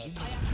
Ayakta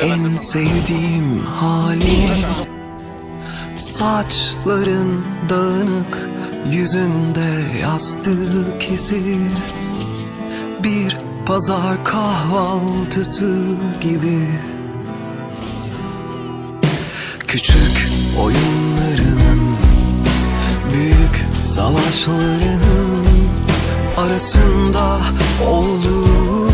en sevdiğim hali. Saçların dağınık yüzünde yastık izi Bir pazar kahvaltısı gibi. Küçük oyunlarının Büyük savaşlarının arasında olduğu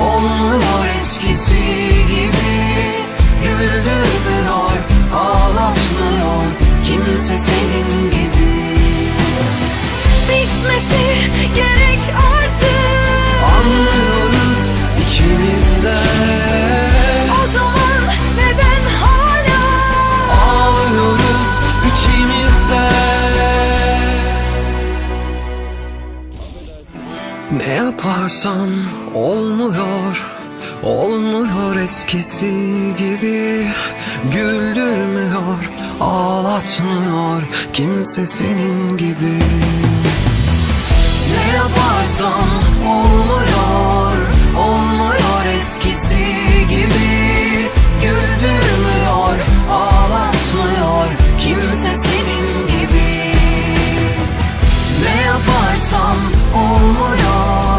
olmuyor eskisi gibi Ne yaparsan olmuyor Olmuyor eskisi gibi. Güldürmüyor, ağlatmıyor Kimse senin gibi. Ne yaparsam olmuyor Olmuyor eskisi gibi. Güldürmüyor, ağlatmıyor Kimse senin yaparsam olmuyor,